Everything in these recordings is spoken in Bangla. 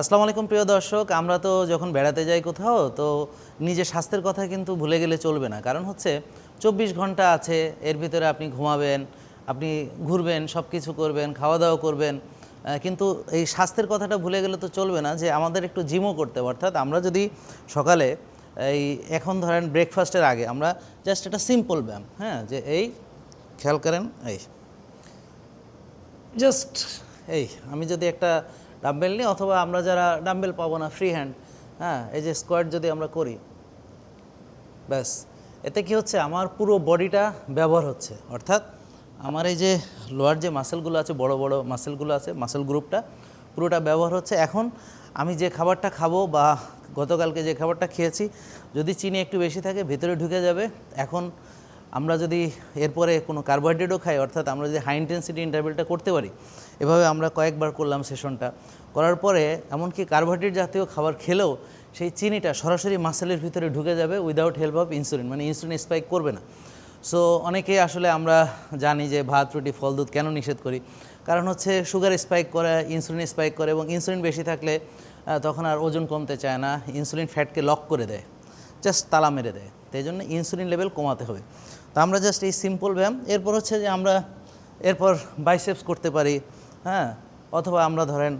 আসসালামু আলাইকুম প্রিয় দর্শক আমরা তো যখন বেড়াতে যাই কোথাও তো নিজের স্বাস্থ্যের কথা কিন্তু ভুলে গেলে চলবে না। কারণ হচ্ছে চব্বিশ ঘণ্টা আছে এর ভিতরে আপনি ঘুমাবেন আপনি ঘুরবেন সব কিছু করবেন খাওয়া দাওয়া করবেন কিন্তু এই স্বাস্থ্যের কথাটা ভুলে গেলে তো চলবে না যে আমাদের একটু জিমও করতে হবে। অর্থাৎ আমরা যদি সকালে এই এখন ধরেন ব্রেকফাস্টের আগে আমরা জাস্ট একটা সিম্পল ব্যায়াম হ্যাঁ যে এই খেয়াল করেন এই। জাস্ট এই আমি যদি একটা ডাম্বেল নিই অথবা আমরা যারা ডাম্বেল পাবো না ফ্রি হ্যান্ড হ্যাঁ এই যে স্কোয়াড যদি আমরা করি, ব্যাস। এতে কি হচ্ছে? আমার পুরো বডিটা ব্যবহার হচ্ছে। অর্থাৎ আমার এই যে লোয়ার যে মাসেলগুলো আছে, বড় বড় মাসেলগুলো আছে মাসেল গ্রুপটা পুরোটা ব্যবহার হচ্ছে। এখন আমি যে খাবারটা খাব বা গতকালকে যে খাবারটা খেয়েছি, যদি চিনি একটু বেশি থাকে, ভেতরে ঢুকে যাবে। এখন আমরা যদি এরপরে কোনো কার্বোহাইড্রেটও খাই, অর্থাৎ আমরা যদি হাই ইন্টেন্সিটি ইন্টারভেলটা করতে পারি, এভাবে আমরা কয়েকবার করলাম সেশনটা করার পরে এমনকি কার্বোহাইড্রেট জাতীয় খাবার খেলেও সেই চিনিটা সরাসরি মাসেলের ভিতরে ঢুকে যাবে উইদাউট হেল্প অফ ইনসুলিন মানে ইনসুলিন স্পাইক করবে না। সো অনেকে আসলে আমরা জানি যে ভাত, রুটি, ফল, দুধ কেন নিষেধ করি? কারণ হচ্ছে সুগার স্পাইক করে ইনসুলিন স্পাইক করে এবং ইনসুলিন বেশি থাকলে তখন আর ওজন কমতে চায় না ইনসুলিন ফ্যাটকে লক করে দেয় জাস্ট তালা মেরে দেয়। তাই জন্য ইনসুলিন লেভেল কমাতে হবে। তো আমরা জাস্ট এই সিম্পল ব্যায়াম, এরপর হচ্ছে যে আমরা এরপর বাইসেপস করতে পারি হ্যাঁ? অথবা আমরা ধরেন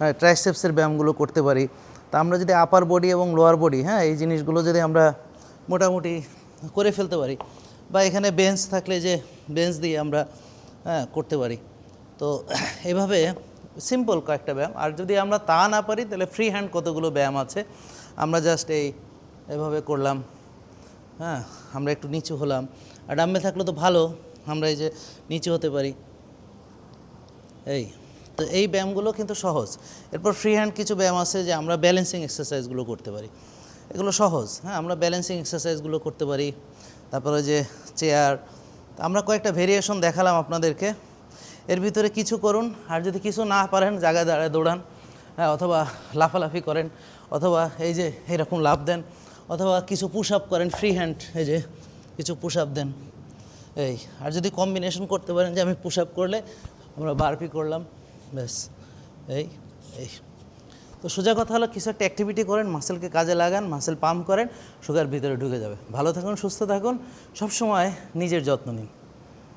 হ্যাঁ ট্রাইসেপসের ব্যায়ামগুলো করতে পারি। তা আমরা যদি আপার বডি এবং লোয়ার বডি হ্যাঁ এই জিনিসগুলো যদি আমরা মোটামুটি করে ফেলতে পারি, বা এখানে বেঞ্চ থাকলে যে বেঞ্চ দিয়ে আমরা হ্যাঁ করতে পারি। তো এভাবে সিম্পল কয়েকটা ব্যায়াম। আর যদি আমরা তা না পারি, তাহলে ফ্রি হ্যান্ড কতগুলো ব্যায়াম আছে? আমরা জাস্ট এই এভাবে করলাম। হ্যাঁ আমরা একটু নিচু হলাম। আর ডাম্বেল থাকলে তো ভালো, আমরা এই যে নিচু হতে পারি। এই, তো এই ব্যায়ামগুলো কিন্তু সহজ। এরপর ফ্রি হ্যান্ড কিছু ব্যায়াম আছে যে আমরা ব্যালেন্সিং এক্সারসাইজগুলো করতে পারি। এগুলো সহজ হ্যাঁ আমরা ব্যালেন্সিং এক্সারসাইজগুলো করতে পারি। তারপরে যে চেয়ার আমরা কয়েকটা ভেরিয়েশন দেখালাম আপনাদেরকে। এর ভিতরে কিছু করুন, আর যদি কিছু না পারেন, জায়গায় দাঁড়ায় দৌড়ান হ্যাঁ অথবা লাফালাফি করেন, অথবা এই যে এরকম লাভ দেন অথবা কিছু পুশ আপ করেন ফ্রি হ্যান্ড এই যে কিছু পুশ আপ দেন। এই, আর যদি কম্বিনেশন করতে পারেন যে আমি পুশ আপ করলে আমরা বারপি করলাম, ব্যাস। এই এই। তো সোজা কথা হলো কিছু একটা অ্যাক্টিভিটি করেন মাসেলকে কাজে লাগান মাসেল পাম্প করেন সুগার ভিতরে ঢুকে যাবে। ভালো থাকুন, সুস্থ থাকুন, সবসময় নিজের যত্ন নিন।